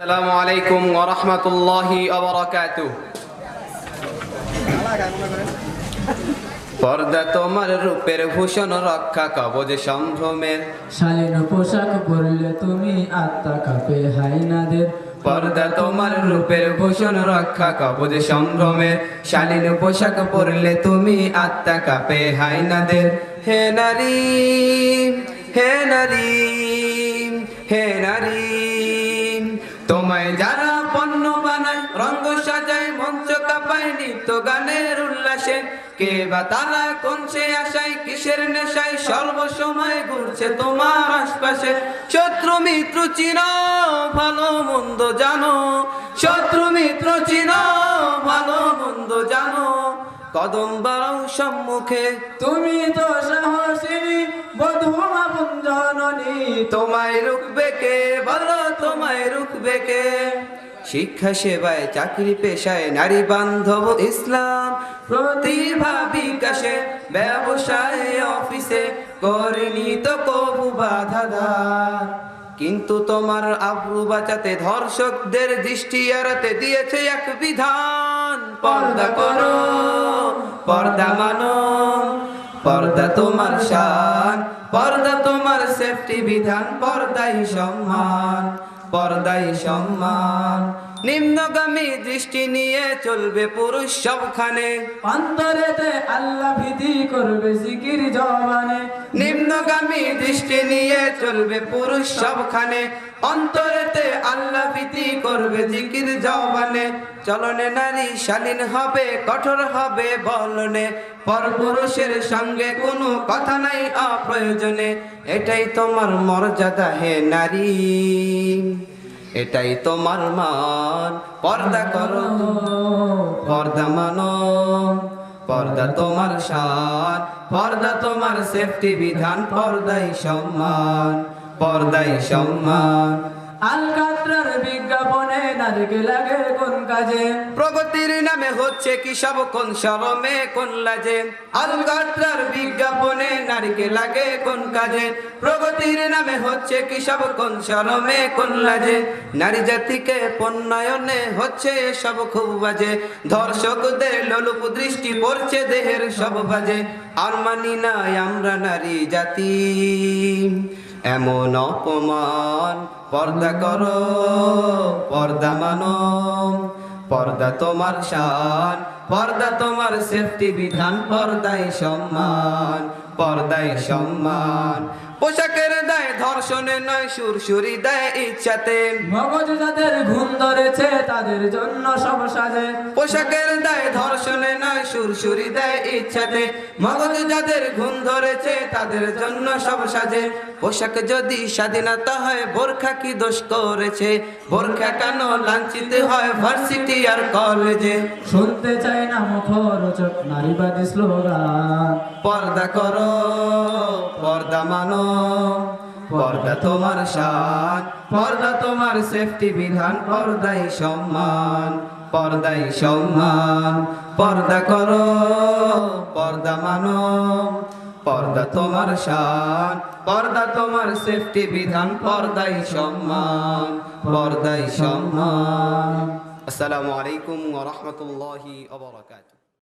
السلام عليكم ورحمة الله وبركاته পর্দা তোমার রূপের ভূষণ রক্ষা কবজ সম্ভ্রমের শালীন পোশাক পরলে তুমি আত্মা কাপে হাইনাদের পর্দা তোমার রূপের ভূষণ রক্ষা কবজ সম্ভ্রমের শালীন পোশাক পরলে তুমি আত্মা কাপে হাইনাদের হে নারী হে নারী হে নারী তোমায় যারা পণ্য বানায়, রঙ্গ সাজায়, মঞ্চ কাপায়, নিত্য গানের উল্লাসে, কে বা তারা কোন সে আশায়, কিসের নেশায়, সর্বসময় ঘুরছে তোমার আশপাশে। শত্রু, মিত্র, চির ভালো, মন্দ জানো, শত্রু কদম বাড়াও সম্মুখে। তুমি তো সাহসিনী বধুমা জননী। তোমায় রুখবে কে? বলো, তোমায় রুখবে কে? শিক্ষা সেবায়, চাকরি পেশায় নারী বান্ধব ইসলাম। প্রতিভা বিকাশে, ব্যবসায়, অফিসে করেনি তো কবু বাধা। কিন্তু তোমার আব্রু বাঁচাতে ধর্ষকদের দৃষ্টি এড়াতে দিয়েছে এক বিধান, পর্দা করো। পর্দা মানো পর্দা তোমার শান পর্দা তোমার সেফটি বিধান পর্দাই সম্মান পর্দাই সম্মান। নিম্নগামী দৃষ্টি নিয়ে চলবে পুরুষ সবখানে। অন্তরেতে আল্লাহ ভীতি করবে জিকির জবানে। নিম্নগামী দৃষ্টি নিয়ে চলবে পুরুষ সবখানে। অন্তরেতে আল্লাহ ভীতি করবে জিকির জবানে। চলনে নারী শালীন হবে কঠোর হবে বলনে। পরপুরুষের সঙ্গে কোনো কথা নাই অপ্রয়োজনে। এটাই তোমার মর্যাদা হে নারী। এটাই তোমার মান। পর্দা করো, পর্দা মানো। পর্দা তোমার সার, পর্দা তোমার সেফটি বিধান, পর্দাই সম্মান পর্দাই সম্মান। আলকাত্রার বিজ্ঞাপনে নারীকে লাগে কোন কাজে? প্রগতির নামে হচ্ছে কি সব, কোন শরমে, কোন লাজে? আলগাত্রার বিজ্ঞাপনে নারীকে লাগে কোন কাজে? প্রগতির নামে হচ্ছে কি সব, কোন শরমে, কোন লাজে? নারী জাতিকে পণ্যায়নে হচ্ছে সব খুব বাজে। ধর্ষকদের লোলুপ দৃষ্টি পড়ছে দেহের সব বাজে। আর মানি নাই আমরা নারী জাতি। এমন অপমান পর্দা করো, পর্দা মানো। পর্দা তোমার শান, পর্দা তোমার সেফটি বিধান, পর্দায় সম্মান পর্দায় সম্মান। পোশাকের ধর্ষণে নয় সুরসুরি দেয় ইচ্ছাতে। মগজ যাদের ঘুম ধরেছে তাদের জন্য সব সাজে। পোশাকের দায় ধর্ষণে নয় সুরসুরি দেয় ইচ্ছাতে। মগজ যাদের ঘুম ধরেছে তাদের জন্য সব সাজে। পোশাক যদি স্বাধীনতা হয় বোরখা কি দোষ করেছে? বোরখা কেন লাঞ্ছিত হয় ভার্সিটি আর কলেজে? শুনতে চাই না মুখরোচক নারীবাদী স্লোগান। পর্দা করো পর্দা মানো। পর্দা তোমার শান পর্দা তোমার সেফটি বিধান, পর্দাই সম্মান পর্দাই সম্মান। পর্দা করো, পর্দা মানো, পর্দা তোমার শান পর্দা তোমার সেফটি বিধান, পর্দাই সম্মান পর্দাই সম্মান। আসসালামু আলাইকুম ওয়া রাহমাতুল্লাহি ওয়া বারাকাতুহু।